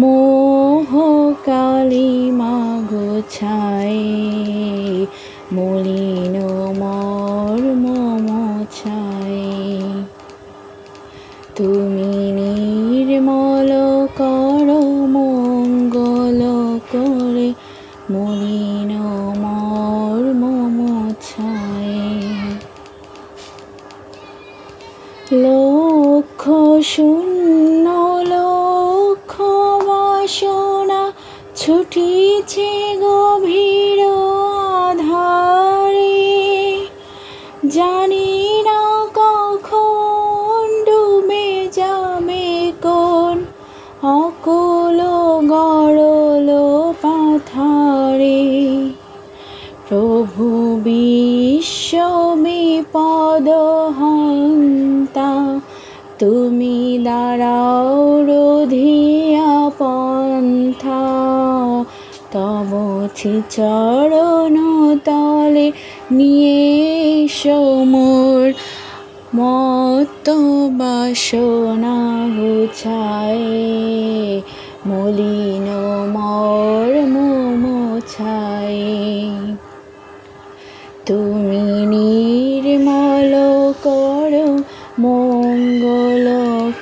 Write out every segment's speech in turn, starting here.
মোহ কালী মাগোছায় মলিন মর মোছায় তুমি নির্মল কর মঙ্গল করে, মলিন মর মোছায় লক্ষ শূন্য ছুটিছে গভীর আধারে। জানি না কখন ডুবে যাবে কোন অকল গড়ল পাথারে। প্রভু বিশ্ব বিপদ হন্তা, তুমি দাঁড়াও তব চরণ তলে নিয়ে সমর মত বাসনা গুছায় মলিন মর মোছায় তুমি নির্মল কর, মঙ্গল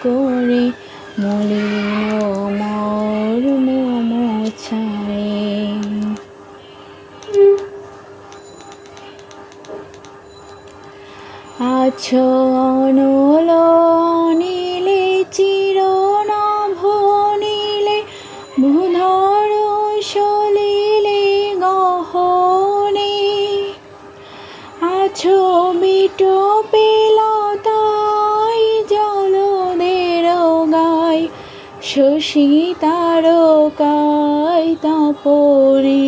করে। মলিন মর মোছায় আছো অনল নীলে চির নভনীলে ভূধর সলিলে গহনে। আছো বিটো পেলতাই জলদের গায় শশী তারকায় তপরে।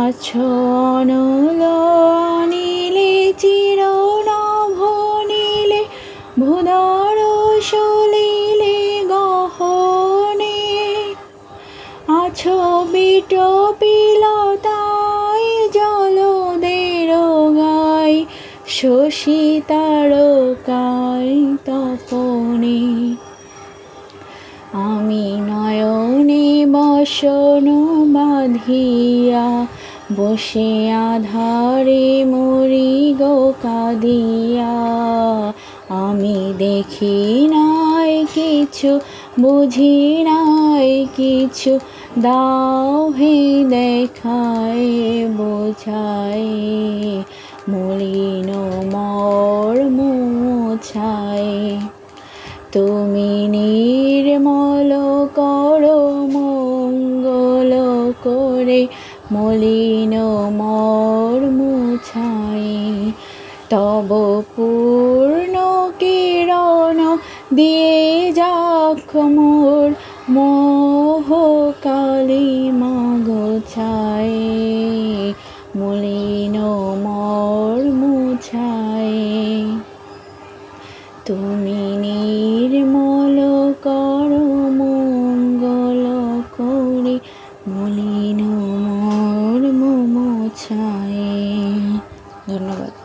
আছো অনল বিট পিলতাই জলদের গায় শশী তারকায় তপনে। আমি নয়নে বসন বাঁধিয়া বসে আধারে মরি গো কাঁদিয়া। আমি দেখি নাই কিছু, বুঝি নাই কিছু দাও হে দেখায়, বোঝায়। মলিন মর মোছায়। তুমি নির্মল কর, মঙ্গল করে। মলিন মর মুছাই তব পূর্ণ কিরণ দিয়ে যাক মোর। মোহ কালী মলিন মর মুছাই তুমি নির্মল কর মঙ্গল করে মলিন মর মোছায়। ধন্যবাদ।